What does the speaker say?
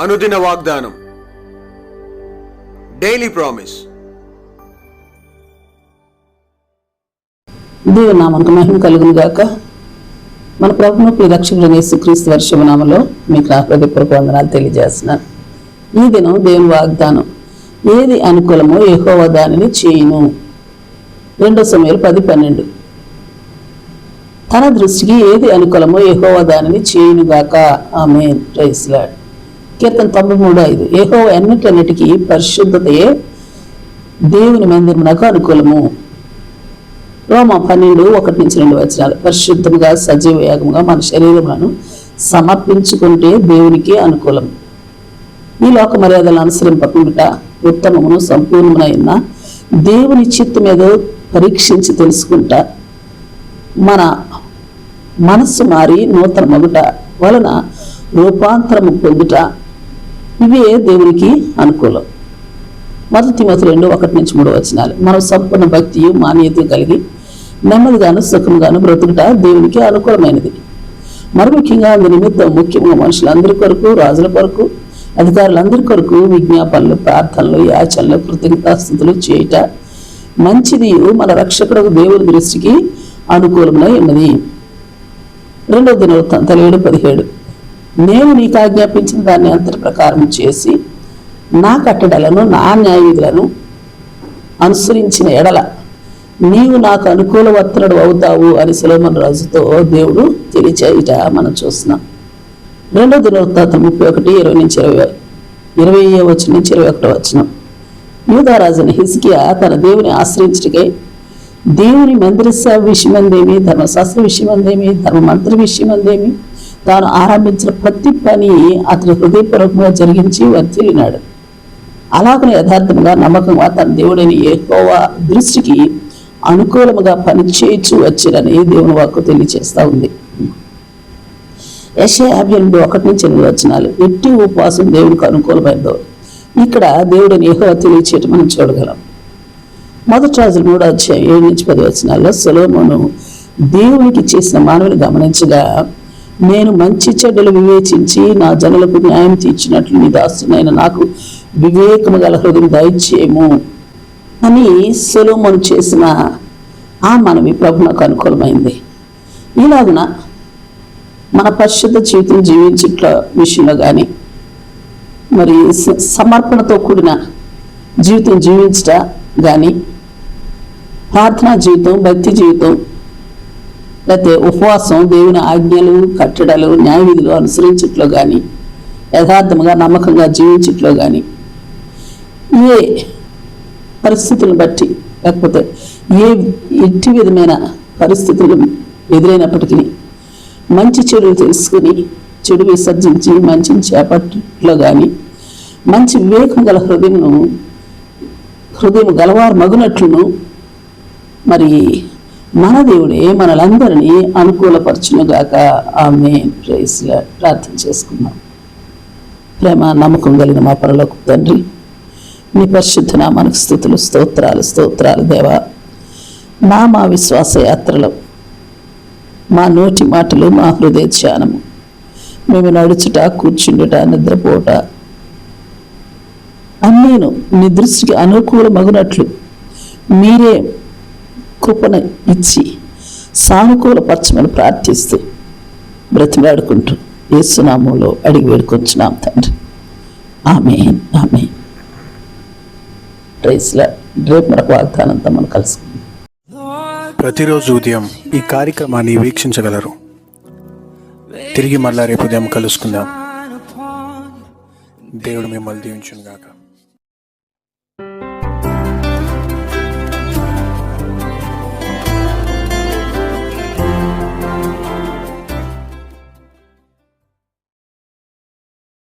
అనుదిన వాగ్దానం. Daily promise దేవుని నామకు మహిమ కలుగును గాక. మన ప్రభును రక్షకుడైన యేసుక్రీస్తు వర్షమనామలో మీకు నా హృదయపూర్వక వందనాలు తెలియజేస్తున్నాను. ఈ దినం దేవుని వాగ్దానం. ఏది అనుకూలమో యెహోవా దానిని చేయును. రెండో సమయాలు పది పన్నెండు. తన దృష్టికి ఏది అనుకూలమో యెహోవా దానిని చేయునుగాక ఆమె ప్రైస్లాడ్ కీర్తన తొంభై మూడు ఐదు. ఏహో అన్నిటన్నిటికీ పరిశుద్ధతయే దేవుని మందిరమునకు అనుకూలము. రోమ పన్నెండు ఒకటి నుంచి రెండు వచనాలు. పరిశుద్ధంగా సజీవ యాగముగా మన శరీరములను సమర్పించుకుంటే దేవునికి అనుకూలం. ఈ లోక మర్యాదలను అనుసరింపకుండా ఉత్తమమును సంపూర్ణమునైన దేవుని చిత్తు మీద పరీక్షించి తెలుసుకుంటా. మన మనస్సు మారి నూతన మగుట వలన రూపాంతరము పొందుట ఇవే దేవునికి అనుకూలం. మొదటి మొదటి రెండు ఒకటి నుంచి మూడు వచనాలు. మనం సంపూర్ణ భక్తియు మాన్యత కలిగి నెమ్మదిగాను సుఖంగాను బ్రతుకుట దేవునికి అనుకూలమైనది. మరి ముఖ్యంగా అందు నిమిత్తం ముఖ్యంగా మనుషులందరి కొరకు రాజుల కొరకు అధికారులందరి కొరకు విజ్ఞాపనలు ప్రార్థనలు యాచనలు కృతజ్ఞతాస్థుతులు చేయట మంచిది మన రక్షకుడు దేవుని దృష్టికి అనుకూలమై ఉన్నది. రెండవ దినవృత్తాంతాలు ఏడు పదిహేడు. నేను నీకు ఆజ్ఞాపించిన దాన్ని అంతటి ప్రకారం చేసి నా కట్టడలను నా న్యాయవిధులను అనుసరించిన ఎడల నీవు నాకు అనుకూల అనుకూలవర్తనుడు అవుతావు అని సులోమన్ రాజుతో దేవుడు తెలియచేయుట మనం చూస్తున్నాం. రెండో దినవృత్తాంతం ముప్పై ఒకటి ఇరవై నుంచి ఇరవై ఇరవై వచ్చిన నుంచి ఇరవై ఒకటో వచ్చిన యూదారాజుని హిజ్కియా తన దేవుని ఆశ్రయించటకే దేవుని మందిరస విషయమందేమి ధర్మశాస్త్ర విషయమందేమి ధర్మమంత్ర విషయమందేమి తాను ఆరంభించిన ప్రతి పని అతని హృదయపూర్వకంగా జరిగించి వర్తిల్లినాడు అలాగనే యథార్థంగా నమ్మకంగా తన దేవుడైన ఏకోవా దృష్టికి అనుకూలముగా పనిచేయచ్చు వచ్చిరని దేవుని వాక్కు తెలియచేస్తా ఉంది. యశ యాభై ఎనిమిది ఒకటి నుంచి ఎనిమిది వచనాలు. ఎట్టి ఉపవాసం దేవుడికి అనుకూలమైనదో ఇక్కడ దేవుడిని ఏహో తెలియచేయటం మనం చూడగలం. మొదటి రాజులు మూడో అధ్యాయం ఏడు నుంచి పది వచనాల్లో సొలోమోను దేవునికి చేసిన మానవుని గమనించగా నేను మంచి చెడ్డలు వివేచించి నా జనులకు న్యాయం తీర్చినట్లు నీ దాస్తునైన నాకు వివేకము గల హృదయం దయచేయము అని సొలోమోను చేసిన ఆ మనవి ప్రభు నాకు అనుకూలమైంది. ఇలాగున మన పరిశుద్ధ జీవితం జీవించట్ల విషయంలో కానీ మరి స- సమర్పణతో కూడిన జీవితం జీవించట కానీ ప్రార్థనా జీవితం భక్తి జీవితం లేకపోతే ఉపవాసం దేవుని ఆజ్ఞలు కట్టడలు న్యాయ విధులు అనుసరించట్లో కానీ యథార్థముగా నమ్మకంగా జీవించట్లో కానీ ఏ పరిస్థితులను బట్టి లేకపోతే ఏ ఎట్టి విధమైన పరిస్థితులు ఎదురైనప్పటికీ మంచి చెడులు తెలుసుకుని చెడు విసర్జించి మంచిని చేపట్లో కానీ మంచి వివేకం గల హృదయంను హృదయం గలవారు మగునట్లును మరి మన దేవుడే మనలందరినీ అనుకూలపరచునుగాక. ఆమె ప్రేస్లా ప్రార్థన చేసుకున్నాం ప్రేమ నమ్మకం కలిగిన మా పరలోకి తండ్రి నీ పరిశుద్ధన మనకు స్థుతులు స్తోత్రాలు స్తోత్రాలు దేవా. మా మా విశ్వాస యాత్రలో మా నోటి మాటలు మా హృదయ ధ్యానము. మేము నడుచుట కూర్చుండుట నిద్రపోట. అన్నీను నీ దృష్టికి అనుకూలమగునట్లు మీరే కృపను ఇచ్చి సానుకూలపరచమని ప్రార్థిస్తూ బ్రతిలాడుకుంటూ ఏసునామంలో అడిగి వేడుకొచ్చున్నాం తండ్రి. ఆమె ఆమె రైస్లా రేపు మరొక వాగ్దానంతో మనం కలుసుకుందాం. ప్రతిరోజు ఉదయం ఈ కార్యక్రమాన్ని వీక్షించగలరు. తిరిగి మళ్ళా రేపు ఉదయం కలుసుకుందాం. దేవుడు మిమ్మల్ని దీవించునుగాక.